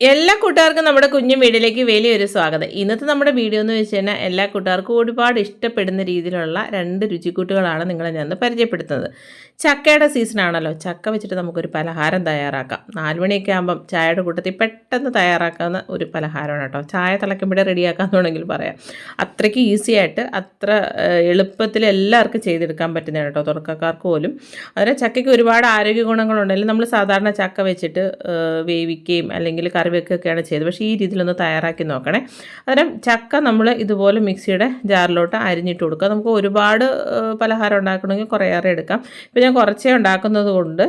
എല്ലാ കൂട്ടുകാർക്കും നമ്മുടെ കുഞ്ഞു വീടിലേക്ക് വലിയൊരു സ്വാഗതം. ഇന്നത്തെ നമ്മുടെ വീഡിയോ എന്ന് വെച്ച് കഴിഞ്ഞാൽ എല്ലാ കൂട്ടുകാർക്കും ഒരുപാട് ഇഷ്ടപ്പെടുന്ന രീതിയിലുള്ള രണ്ട് രുചിക്കൂട്ടുകളാണ് നിങ്ങളെ ഞാൻ പരിചയപ്പെടുത്തുന്നത്. ചക്കയുടെ സീസൺ ആണല്ലോ. ചക്ക വെച്ചിട്ട് നമുക്കൊരു പലഹാരം തയ്യാറാക്കാം. നാല് മണിയൊക്കെ ആകുമ്പം ചായയുടെ കൂട്ടത്തിൽ പെട്ടെന്ന് തയ്യാറാക്കാവുന്ന ഒരു പലഹാരമാണ് കേട്ടോ. ചായ തിളയ്ക്കുമ്പോഴേ റെഡിയാക്കാമെന്നുണ്ടെങ്കിൽ പറയാം. അത്രയ്ക്ക് ഈസി ആയിട്ട് അത്ര എളുപ്പത്തിൽ എല്ലാവർക്കും ചെയ്തെടുക്കാൻ പറ്റുന്നതാണ് കേട്ടോ തുടക്കക്കാർക്ക് പോലും. അതുപോലെ ചക്കയ്ക്ക് ഒരുപാട് ആരോഗ്യ ഗുണങ്ങളുണ്ടെങ്കിലും നമ്മൾ സാധാരണ ചക്ക വെച്ചിട്ട് വേവിക്കുകയും അല്ലെങ്കിൽ കറി വെക്കുകയൊക്കെയാണ് ചെയ്തത്. പക്ഷേ ഈ രീതിയിലൊന്ന് തയ്യാറാക്കി നോക്കണേ. അന്നേരം ചക്ക നമ്മൾ ഇതുപോലെ മിക്സിയുടെ ജാറിലോട്ട് അരിഞ്ഞിട്ട് കൊടുക്കുക. നമുക്ക് ഒരുപാട് പലഹാരം ഉണ്ടാക്കണമെങ്കിൽ കുറേയേറെ എടുക്കാം. ഇപ്പം ഞാൻ കുറച്ചേ ഉണ്ടാക്കുന്നത് കൊണ്ട്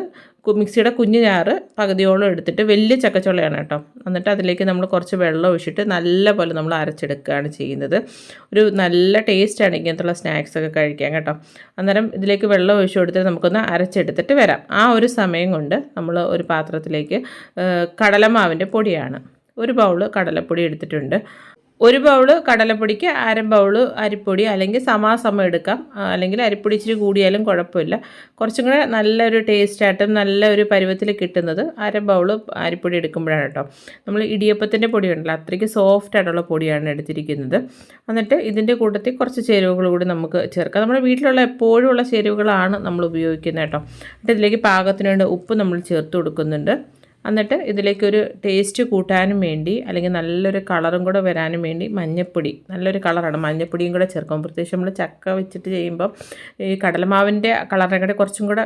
മിക്സിയുടെ കുഞ്ഞു ചാറ് പകുതിയോളം എടുത്തിട്ട് വലിയ ചക്കച്ചുളയാണ് കേട്ടോ. എന്നിട്ട് അതിലേക്ക് നമ്മൾ കുറച്ച് വെള്ളം ഒഴിച്ചിട്ട് നല്ലപോലെ നമ്മൾ അരച്ചെടുക്കുകയാണ് ചെയ്യുന്നത്. ഒരു നല്ല ടേസ്റ്റാണ് ഇങ്ങനത്തുള്ള സ്നാക്സൊക്കെ കഴിക്കാൻ കേട്ടോ. അന്നേരം ഇതിലേക്ക് വെള്ളം ഒഴിച്ചു കൊടുത്തിട്ട് നമുക്കൊന്ന് അരച്ചെടുത്തിട്ട് വരാം. ആ ഒരു സമയം കൊണ്ട് നമ്മൾ ഒരു പാത്രത്തിലേക്ക് കടലമാവിന്റെ പൊടിയാണ്. ഒരു ബൗൾ കടലപ്പൊടി എടുത്തിട്ടുണ്ട്. ഒരു ബൗൾ കടലപ്പൊടിക്ക് അര ബൗൾ അരിപ്പൊടി അല്ലെങ്കിൽ സമാസമം എടുക്കാം. അല്ലെങ്കിൽ അരിപ്പൊടി ഇച്ചിരി കൂടിയാലും കുഴപ്പമില്ല. കുറച്ചും കൂടെ നല്ലൊരു ടേസ്റ്റായിട്ടും നല്ല ഒരു പരുവത്തിൽ കിട്ടുന്നത് അര ബൗൾ അരിപ്പൊടി എടുക്കുമ്പോഴാണ് കേട്ടോ. നമ്മൾ ഇടിയപ്പത്തിന്റെ പൊടി ഉണ്ടല്ലോ അത്രയ്ക്ക് സോഫ്റ്റ് ആയിട്ടുള്ള പൊടിയാണ് എടുത്തിരിക്കുന്നത്. എന്നിട്ട് ഇതിന്റെ കൂട്ടത്തിൽ കുറച്ച് ചേരുവകൾ കൂടി നമുക്ക് ചേർക്കാം. നമ്മുടെ വീട്ടിലുള്ള എപ്പോഴും ഉള്ള ചേരുവകളാണ് നമ്മൾ ഉപയോഗിക്കുന്നത് കേട്ടോ. എന്നിട്ട് ഇതിലേക്ക് പാകത്തിന് വേണ്ട ഉപ്പ് നമ്മൾ ചേർത്ത് കൊടുക്കുന്നുണ്ട്. എന്നിട്ട് ഇതിലേക്കൊരു ടേസ്റ്റ് കൂട്ടാനും വേണ്ടി അല്ലെങ്കിൽ നല്ലൊരു കളറും കൂടെ വരാനും വേണ്ടി മഞ്ഞപ്പൊടി നല്ലൊരു കളറാണ് മഞ്ഞപ്പൊടിയും കൂടെ ചേർക്കും. പ്രത്യേകിച്ച് നമ്മൾ ചക്ക വെച്ചിട്ട് ചെയ്യുമ്പോൾ ഈ കടലമാവിന്റെ കളറിനെ കൂടെ കുറച്ചും കൂടെ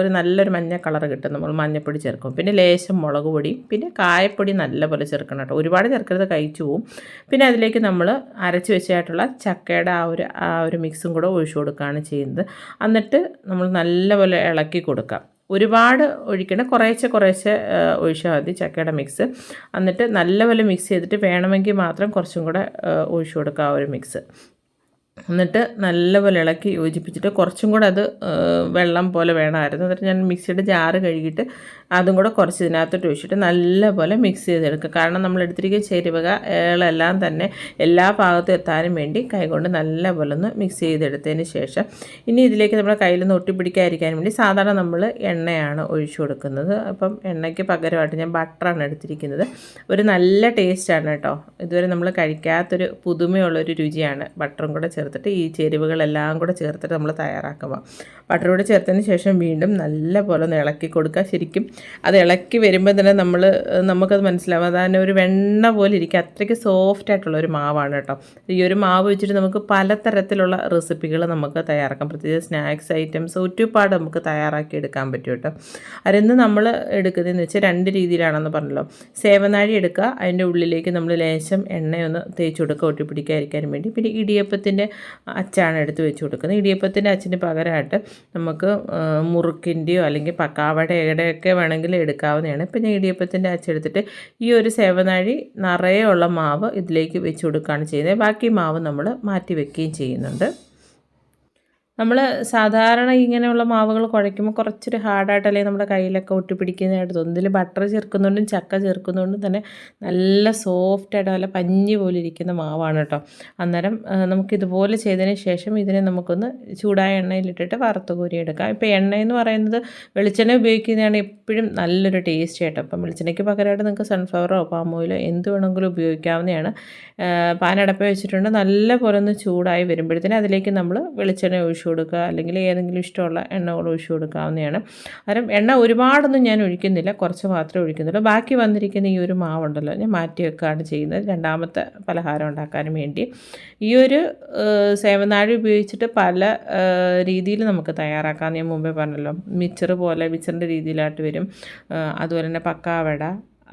ഒരു നല്ലൊരു മഞ്ഞ കളർ കിട്ടും. നമ്മൾ മഞ്ഞപ്പൊടി ചേർക്കും. പിന്നെ ലേശം മുളക് പൊടി പിന്നെ കായപ്പൊടി നല്ലപോലെ ചേർക്കണം കേട്ടോ. ഒരുപാട് ചേർക്കരുത് കഴിച്ചു പോവും. പിന്നെ അതിലേക്ക് നമ്മൾ അരച്ച് വെച്ചായിട്ടുള്ള ചക്കയുടെ ആ ഒരു ആ ഒരു മിക്സും കൂടെ ഒഴിച്ചു കൊടുക്കുകയാണ് ചെയ്യുന്നത്. എന്നിട്ട് നമ്മൾ നല്ലപോലെ ഇളക്കി കൊടുക്കാം. ഒരുപാട് ഒഴിക്കണം കുറേശ്ശെ കുറേശ്ശെ ഒഴിച്ചാൽ മതി ചക്കയുടെ മിക്സ് എന്നിട്ട് നല്ലപോലെ മിക്സ് ചെയ്തിട്ട് വേണമെങ്കിൽ മാത്രം കുറച്ചും കൂടെ ഒഴിച്ചു കൊടുക്കുക ആ ഒരു മിക്സ് എന്നിട്ട് നല്ലപോലെ ഇളക്കി യോജിപ്പിച്ചിട്ട് കുറച്ചും കൂടെ അത് വെള്ളം പോലെ വേണമായിരുന്നു. എന്നിട്ട് ഞാൻ മിക്സിയുടെ ജാറ് കഴുകിയിട്ട് അതും കൂടെ കുറച്ച് ഇതിനകത്തോട്ട് ഒഴിച്ചിട്ട് നല്ലപോലെ മിക്സ് ചെയ്തെടുക്കുക. കാരണം നമ്മൾ എടുത്തിരിക്കുന്ന ചേരുവക ഏളെല്ലാം തന്നെ എല്ലാ ഭാഗത്തും എത്താനും വേണ്ടി കൈകൊണ്ട് നല്ലപോലെ ഒന്ന് മിക്സ് ചെയ്തെടുത്തതിന് ശേഷം ഇനി ഇതിലേക്ക് നമ്മുടെ കയ്യിലൊന്ന് ഒട്ടിപ്പിടിക്കാതിരിക്കാൻ വേണ്ടി സാധാരണ നമ്മൾ എണ്ണയാണ് ഒഴിച്ചു കൊടുക്കുന്നത്. അപ്പം എണ്ണയ്ക്ക് പകരമായിട്ട് ഞാൻ ബട്ടറാണ് എടുത്തിരിക്കുന്നത്. ഒരു നല്ല ടേസ്റ്റാണ് കേട്ടോ. ഇതുവരെ നമ്മൾ കഴിക്കാത്തൊരു പുതുമയുള്ളൊരു രുചിയാണ് ബട്ടറും കൂടെ ചേർത്തിട്ട് ഈ ചേരുവകളെല്ലാം കൂടെ ചേർത്തിട്ട് നമ്മൾ തയ്യാറാക്കുക. ബട്ടർ കൂടെ ചേർത്തതിന് ശേഷം വീണ്ടും നല്ല പോലെ ഒന്ന് ഇളക്കി കൊടുക്കുക. ശരിക്കും അത് ഇളക്കി വരുമ്പോൾ തന്നെ നമ്മൾ നമുക്കത് മനസ്സിലാവും. അതാണ് ഒരു വെണ്ണ പോലെ ഇരിക്കുക അത്രയ്ക്ക് സോഫ്റ്റ് ആയിട്ടുള്ള ഒരു മാവാണ് കേട്ടോ. ഈ ഒരു മാവ് വെച്ചിട്ട് നമുക്ക് പലതരത്തിലുള്ള റെസിപ്പികൾ നമുക്ക് തയ്യാറാക്കാം. പ്രത്യേകിച്ച് സ്നാക്സ് ഐറ്റംസ് ഒറ്റപ്പാട് നമുക്ക് തയ്യാറാക്കി എടുക്കാൻ പറ്റും കേട്ടോ. അതിന്ന് നമ്മൾ എടുക്കുന്നതെന്ന് വെച്ചാൽ രണ്ട് രീതിയിലാണെന്ന് പറഞ്ഞല്ലോ. സേവനാഴി എടുക്കുക. അതിന്റെ ഉള്ളിലേക്ക് നമ്മൾ ലേശം എണ്ണയൊന്ന് തേച്ച് കൊടുക്കുക. ഒട്ടിപ്പിടിക്കാതിരിക്കാൻ വേണ്ടി. പിന്നെ ഇടിയപ്പത്തിന്റെ അച്ചാണ് എടുത്ത് വെച്ച് കൊടുക്കുന്നത്. ഇടിയപ്പത്തിന്റെ അച്ചിന് പകരമായിട്ട് നമുക്ക് മുറുക്കിന്റെയോ അല്ലെങ്കിൽ പക്കാവടയുടെ ഒക്കെ വേണമെങ്കിൽ എടുക്കാവുന്നതാണ്. ഇപ്പം ഞാൻ ഇടിയപ്പത്തിന്റെ അച്ചെടുത്തിട്ട് ഈ ഒരു സേവനാഴി നിറയെ ഉള്ള മാവ് ഇതിലേക്ക് വെച്ച് കൊടുക്കുകയാണ് ചെയ്യുന്നത്. ബാക്കി മാവ് നമ്മൾ മാറ്റി വെക്കുകയും ചെയ്യുന്നുണ്ട്. നമ്മൾ സാധാരണ ഇങ്ങനെയുള്ള മാവുകൾ കുഴയ്ക്കുമ്പോൾ കുറച്ചൊരു ഹാർഡായിട്ടല്ലേ നമ്മുടെ കയ്യിലൊക്കെ ഒട്ടിപ്പിടിക്കുന്നതായിട്ട് തോന്നും. ഇതിൽ ബട്ടർ ചേർക്കുന്നതുകൊണ്ടും ചക്ക ചേർക്കുന്നതുകൊണ്ടും തന്നെ നല്ല സോഫ്റ്റായിട്ട് നല്ല പഞ്ഞി പോലെ ഇരിക്കുന്ന മാവാണ് കേട്ടോ അന്നേരം നമുക്കിതുപോലെ ചെയ്തതിന് ശേഷം ഇതിനെ നമുക്കൊന്ന് ചൂടായ എണ്ണയിലിട്ടിട്ട് വറുത്ത് കോരിയെടുക്കാം ഇപ്പോൾ എണ്ണ എന്ന് പറയുന്നത് വെളിച്ചെണ്ണ ഉപയോഗിക്കുന്നതാണ് എപ്പോഴും നല്ലൊരു ടേസ്റ്റ് ആയിട്ട്. അപ്പം വെളിച്ചെണ്ണയ്ക്ക് പകരമായിട്ട് നിങ്ങൾക്ക് സൺഫ്ലവറോ പാം ഓയിലോ എന്ത് വേണമെങ്കിലും ഉപയോഗിക്കാവുന്നതാണ്. പാനടപ്പ് വെച്ചിട്ടുണ്ട്. നല്ല പോലെ ഒന്ന് ചൂടായി വരുമ്പോഴത്തേനും അതിലേക്ക് നമ്മൾ വെളിച്ചെണ്ണ ഒഴിച്ചു കൊടുക്കുക അല്ലെങ്കിൽ ഏതെങ്കിലും ഇഷ്ടമുള്ള എണ്ണകൾ ഒഴിച്ചു കൊടുക്കാവുന്നതാണ്. അന്നേരം എണ്ണ ഒരുപാടൊന്നും ഞാൻ ഒഴിക്കുന്നില്ല കുറച്ച് മാത്രമേ ഒഴിക്കുന്നുള്ളൂ. ബാക്കി വന്നിരിക്കുന്ന ഈ ഒരു മാവുണ്ടല്ലോ ഞാൻ മാറ്റി വെക്കുകയാണ് ചെയ്യുന്നത്. രണ്ടാമത്തെ പലഹാരം ഉണ്ടാക്കാനും വേണ്ടി. ഈ ഒരു സേവനാഴി ഉപയോഗിച്ചിട്ട് പല രീതിയിൽ നമുക്ക് തയ്യാറാക്കാം. ഞാൻ മുമ്പേ പറഞ്ഞല്ലോ മിച്ചർ പോലെ മിച്ചറിന്റെ രീതിയിലായിട്ട് വരും. അതുപോലെ തന്നെ പക്കാവട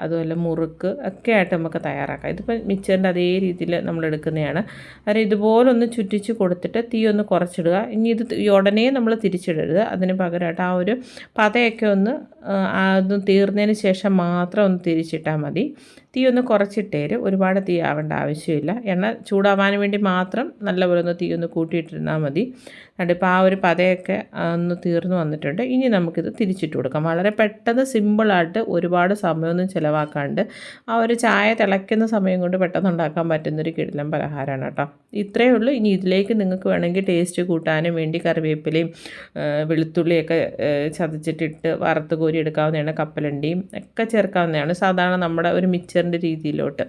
അതുപോലെ മുറുക്ക് ഒക്കെ ആയിട്ട് നമുക്ക് തയ്യാറാക്കാം. ഇതിപ്പോൾ മിച്ചറിന്റെ അതേ രീതിയിൽ നമ്മൾ എടുക്കുന്നതാണ്. അതായത് ഇതുപോലെ ഒന്ന് ചുറ്റിച്ച് കൊടുത്തിട്ട് തീ ഒന്ന് കുറച്ചിടുക. ഇനി ഇത് ഉടനെ നമ്മൾ തിരിച്ചിടരുത്. അതിന് പകരമായിട്ട് ആ ഒരു പതയൊക്കെ ഒന്ന് അത് തീർന്നതിന് ശേഷം മാത്രം ഒന്ന് തിരിച്ചിട്ടാൽ മതി. തീ ഒന്ന് കുറച്ചിട്ടേര്. ഒരുപാട് തീ ആവേണ്ട ആവശ്യമില്ല. എണ്ണ ചൂടാവാൻ വേണ്ടി മാത്രം നല്ലപോലെ ഒന്ന് തീ ഒന്ന് കൂട്ടിയിട്ടിരുന്നാൽ മതി ഇപ്പോൾ ആ ഒരു പതയൊക്കെ ഒന്ന് തീർന്നു വന്നിട്ടുണ്ട്. ഇനി നമുക്കിത് തിരിച്ചിട്ട് കൊടുക്കാം. വളരെ പെട്ടെന്ന് സിമ്പിളായിട്ട് ഒരുപാട് സമയമൊന്നും ചിലവാക്കാണ്ട് ആ ഒരു ചായ തിളയ്ക്കുന്ന സമയം കൊണ്ട് പെട്ടെന്ന് ഉണ്ടാക്കാൻ പറ്റുന്നൊരു കിടിലം പലഹാരമാണ് കേട്ടോ. ഇത്രയേ ഉള്ളൂ. ഇനി ഇതിലേക്ക് നിങ്ങൾക്ക് വേണമെങ്കിൽ ടേസ്റ്റ് കൂട്ടാനും വേണ്ടി കറിവേപ്പിലയും വെളുത്തുള്ളിയൊക്കെ ചതച്ചിട്ടിട്ട് വറുത്ത് കോരി എടുക്കാവുന്നതാണ്. കപ്പലണ്ടിയും ഒക്കെ ചേർക്കാവുന്നതാണ്. സാധാരണ നമ്മുടെ ഒരു മിക്സറിന്റെ രീതിയിലോട്ട്.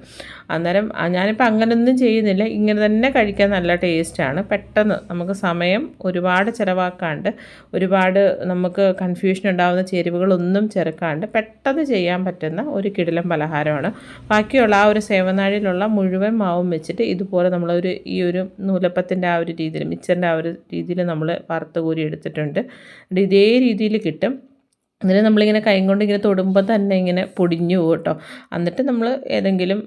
അന്നേരം ഞാനിപ്പോൾ അങ്ങനെയൊന്നും ചെയ്യുന്നില്ല. ഇങ്ങനെ തന്നെ കഴിക്കാൻ നല്ല ടേസ്റ്റാണ് പെട്ടെന്ന് നമുക്ക് സമയം ഒരുപാട് ചിലവാക്കാണ്ട് ഒരുപാട് നമുക്ക് കൺഫ്യൂഷൻ ഉണ്ടാകുന്ന ചേരുവകളൊന്നും ചേർക്കാണ്ട് പെട്ടെന്ന് ചെയ്യാൻ പറ്റുന്ന ഒരു കിടിലം പലഹാരമാണ്. ബാക്കിയുള്ള ആ ഒരു സേവനാഴിയിലുള്ള മുഴുവൻ മാവും വെച്ചിട്ട് ഇതുപോലെ നമ്മളൊരു ഈ ഒരു നൂലപ്പത്തിന്റെ ആ ഒരു രീതിയിൽ മിച്ചറിന്റെ ആ ഒരു രീതിയിൽ നമ്മൾ വറുത്ത് കോരി എടുത്തിട്ടുണ്ട്. ഇതേ രീതിയിൽ കിട്ടും. എന്നിട്ട് നമ്മളിങ്ങനെ കൈ കൊണ്ട് ഇങ്ങനെ തൊടുമ്പോൾ തന്നെ ഇങ്ങനെ പൊടിഞ്ഞു പോകും കേട്ടോ. എന്നിട്ട് നമ്മൾ ഏതെങ്കിലും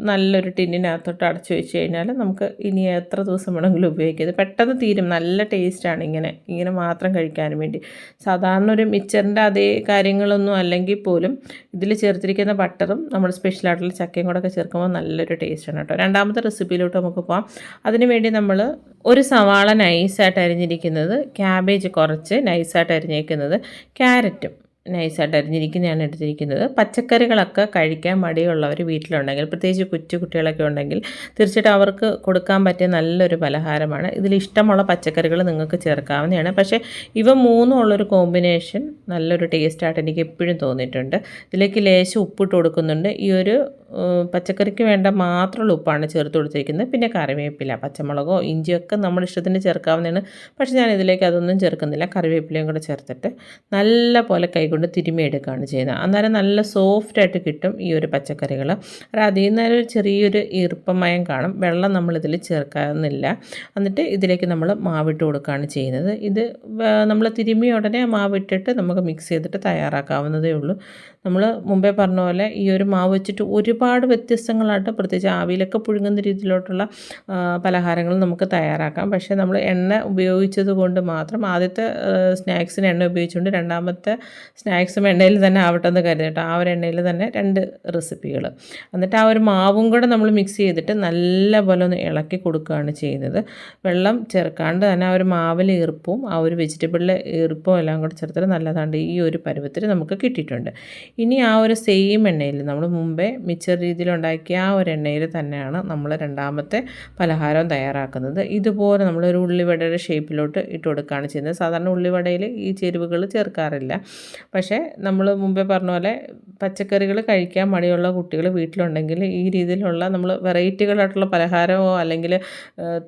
നല്ലൊരു ടിന്നിനകത്തോട്ട് അടച്ചു വെച്ച് കഴിഞ്ഞാൽ നമുക്ക് ഇനി എത്ര ദിവസം വേണമെങ്കിലും ഉപയോഗിക്കാം. പെട്ടെന്ന് തീരും. നല്ല ടേസ്റ്റാണ് ഇങ്ങനെ. ഇങ്ങനെ മാത്രം കഴിക്കാൻ വേണ്ടി. സാധാരണ ഒരു മിച്ചറിന്റെ അതേ കാര്യങ്ങളൊന്നും അല്ലെങ്കിൽ പോലും ഇതിൽ ചേർത്തിരിക്കുന്ന ബട്ടറും നമ്മൾ സ്പെഷ്യലായിട്ടുള്ള ചക്കയും കൂടെ ഒക്കെ ചേർക്കുമ്പോൾ നല്ലൊരു ടേസ്റ്റാണ് കേട്ടോ. രണ്ടാമത്തെ റെസിപ്പിയിലോട്ട് നമുക്ക് പോകാം അതിനുവേണ്ടി നമ്മൾ ഒരു സവാള നൈസായിട്ട് അരിഞ്ഞിരിക്കുന്നത് ക്യാബേജ് കുറച്ച് നൈസായിട്ട് അരിഞ്ഞേക്കുന്നത് ക്യാരറ്റും നൈസായിട്ട് അരിഞ്ഞിരിക്കുന്നതാണ് എടുത്തിരിക്കുന്നത്. പച്ചക്കറികളൊക്കെ കഴിക്കാൻ മടിയുള്ളവർ വീട്ടിലുണ്ടെങ്കിൽ പ്രത്യേകിച്ച് കൊച്ചു കുട്ടികളൊക്കെ ഉണ്ടെങ്കിൽ തീർച്ചയായിട്ടും അവർക്ക് കൊടുക്കാൻ പറ്റിയ നല്ലൊരു പലഹാരമാണ്. ഇതിലിഷ്ടമുള്ള പച്ചക്കറികൾ നിങ്ങൾക്ക് ചേർക്കാവുന്നതാണ്. പക്ഷേ ഇവ മൂന്നും ഉള്ളൊരു കോമ്പിനേഷൻ നല്ലൊരു ടേസ്റ്റായിട്ട് എനിക്ക് എപ്പോഴും തോന്നിയിട്ടുണ്ട്. ഇതിലേക്ക് ലേശം ഉപ്പിട്ട് കൊടുക്കുന്നുണ്ട്. ഈ ഒരു പച്ചക്കറിക്ക് വേണ്ട മാത്രമുള്ള ഉപ്പാണ് ചേർത്ത് കൊടുത്തിരിക്കുന്നത്. പിന്നെ കറിവേപ്പില പച്ചമുളകോ ഇഞ്ചിയൊക്കെ നമ്മുടെ ഇഷ്ടത്തിന് ചേർക്കാവുന്നതാണ്. പക്ഷേ ഞാൻ ഇതിലേക്ക് അതൊന്നും ചേർക്കുന്നില്ല. കറിവേപ്പിലയും കൂടെ ചേർത്തിട്ട് നല്ല പോലെ കൈകൊണ്ട് തിരുമിയെടുക്കുകയാണ് ചെയ്യുന്നത്. അന്നേരം നല്ല സോഫ്റ്റായിട്ട് കിട്ടും ഈ ഒരു പച്ചക്കറികൾ. അതിൽ നിന്നൊരു ചെറിയൊരു ഈർപ്പമയം കാണും. വെള്ളം നമ്മളിതിൽ ചേർക്കാവുന്നില്ല. എന്നിട്ട് ഇതിലേക്ക് നമ്മൾ മാവിട്ട് കൊടുക്കുകയാണ് ചെയ്യുന്നത്. ഇത് നമ്മൾ തിരുമിയ ഉടനെ മാവിട്ടിട്ട് നമുക്ക് മിക്സ് ചെയ്തിട്ട് തയ്യാറാക്കാവുന്നതേ ഉള്ളൂ. നമ്മൾ മുമ്പേ പറഞ്ഞ പോലെ ഈ ഒരു മാവ് വെച്ചിട്ട് ഒരുപാട് വ്യത്യസ്തങ്ങളായിട്ട് പ്രത്യേകിച്ച് ആവിയിലൊക്കെ പുഴുങ്ങുന്ന രീതിയിലോട്ടുള്ള പലഹാരങ്ങൾ നമുക്ക് തയ്യാറാക്കാം. പക്ഷേ നമ്മൾ എണ്ണ ഉപയോഗിച്ചത് കൊണ്ട് മാത്രം ആദ്യത്തെ സ്നാക്സിന് എണ്ണ ഉപയോഗിച്ചുകൊണ്ട് രണ്ടാമത്തെ സ്നാക്സും എണ്ണയിൽ തന്നെ ആവട്ടെ എന്ന് കരുതിയിട്ട് ആ ഒരു എണ്ണയിൽ തന്നെ രണ്ട് റെസിപ്പികൾ എന്നിട്ട് ആ ഒരു മാവും കൂടെ നമ്മൾ മിക്സ് ചെയ്തിട്ട് നല്ല പോലെ ഒന്ന് ഇളക്കി കൊടുക്കുകയാണ് ചെയ്യുന്നത്. വെള്ളം ചേർക്കാണ്ട് തന്നെ ആ ഒരു മാവിൽ ഈർപ്പവും ആ ഒരു വെജിറ്റബിളിലെ ഈർപ്പവും എല്ലാം കൂടെ ചേർത്തിട്ട് നല്ലതാണ്ട് ഈ ഒരു പരുവത്തിൽ നമുക്ക് കിട്ടിയിട്ടുണ്ട്. ഇനി ആ ഒരു സെയിം എണ്ണയിൽ നമ്മൾ മുമ്പേ മിച്ചർ രീതിയിൽ ഉണ്ടാക്കിയ ആ ഒരു എണ്ണയിൽ തന്നെയാണ് നമ്മൾ രണ്ടാമത്തെ പലഹാരം തയ്യാറാക്കുന്നത്. ഇതുപോലെ നമ്മളൊരു ഉള്ളിവടയുടെ ഷേപ്പിലോട്ട് ഇട്ട് കൊടുക്കുകയാണ് ചെയ്യുന്നത്. സാധാരണ ഉള്ളിവടയിൽ ഈ ചേരുവകൾ ചേർക്കാറില്ല. പക്ഷേ നമ്മൾ മുമ്പേ പറഞ്ഞ പോലെ പച്ചക്കറികൾ കഴിക്കാൻ മടിയുള്ള കുട്ടികൾ വീട്ടിലുണ്ടെങ്കിൽ ഈ രീതിയിലുള്ള നമ്മൾ വെറൈറ്റികളായിട്ടുള്ള പലഹാരമോ അല്ലെങ്കിൽ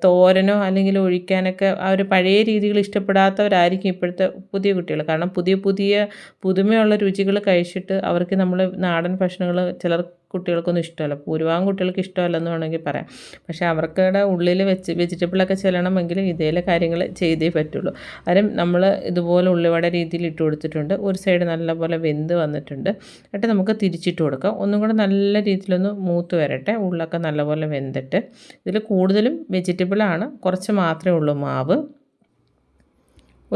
തോരനോ അല്ലെങ്കിൽ ഒഴിക്കാനൊക്കെ ആ ഒരു പഴയ രീതികൾ ഇഷ്ടപ്പെടാത്തവരായിരിക്കും ഇപ്പോഴത്തെ പുതിയ കുട്ടികൾ. കാരണം പുതിയ പുതിയ പുതുമയുള്ള രുചികൾ കഴിച്ചിട്ട് അവർക്ക് നമ്മൾ നാടൻ ഭക്ഷണങ്ങൾ ചിലർ കുട്ടികൾക്കൊന്നും ഇഷ്ടമല്ല. ഭൂരിഭാഗം കുട്ടികൾക്ക് ഇഷ്ടമല്ലെന്ന് വേണമെങ്കിൽ പറയാം. പക്ഷേ അവർക്കടെ ഉള്ളിൽ വെച്ച് വെജിറ്റബിളൊക്കെ ചെല്ലണമെങ്കിൽ ഇതേലെ കാര്യങ്ങൾ ചെയ്തേ പറ്റുള്ളൂ. അന്നേരം നമ്മൾ ഇതുപോലെ ഉള്ളിവട രീതിയിൽ ഇട്ട് കൊടുത്തിട്ടുണ്ട്. ഒരു സൈഡ് നല്ലപോലെ വെന്ത് വന്നിട്ടുണ്ട്. എന്നിട്ട് നമുക്ക് തിരിച്ചിട്ട് കൊടുക്കാം. ഒന്നും കൂടെ നല്ല രീതിയിലൊന്ന് മൂത്ത് വരട്ടെ. ഉള്ളൊക്കെ നല്ലപോലെ വെന്തിട്ട്. ഇതിൽ കൂടുതലും വെജിറ്റബിളാണ് കുറച്ച് മാത്രമേ ഉള്ളൂ മാവ്.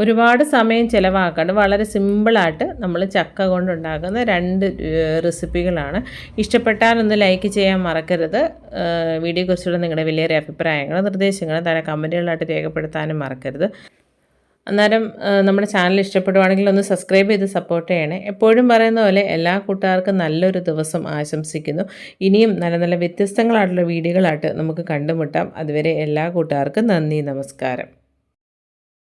ഒരുപാട് സമയം ചിലവാക്കാണ്ട് വളരെ സിമ്പിളായിട്ട് നമ്മൾ ചക്ക കൊണ്ടുണ്ടാക്കുന്ന രണ്ട് റെസിപ്പികളാണ്. ഇഷ്ടപ്പെട്ടാൽ ഒന്ന് ലൈക്ക് ചെയ്യാൻ മറക്കരുത്. വീഡിയോക്കുറിച്ചുള്ള നിങ്ങളുടെ വലിയ അഭിപ്രായങ്ങൾ നിർദ്ദേശങ്ങൾ താഴെ കമന്റുകളായിട്ട് രേഖപ്പെടുത്താനും മറക്കരുത്. അന്നേരം നമ്മുടെ ചാനൽ ഇഷ്ടപ്പെടുവാണെങ്കിൽ ഒന്ന് സബ്സ്ക്രൈബ് ചെയ്ത് സപ്പോർട്ട് ചെയ്യണേ. എപ്പോഴും പറയുന്ന പോലെ എല്ലാ കൂട്ടുകാർക്കും നല്ലൊരു ദിവസം ആശംസിക്കുന്നു. ഇനിയും നല്ല നല്ല വ്യത്യസ്തങ്ങളായിട്ടുള്ള വീഡിയോകളായിട്ട് നമുക്ക് കണ്ടുമുട്ടാം. അതുവരെ എല്ലാ കൂട്ടുകാർക്കും നന്ദി നമസ്കാരം.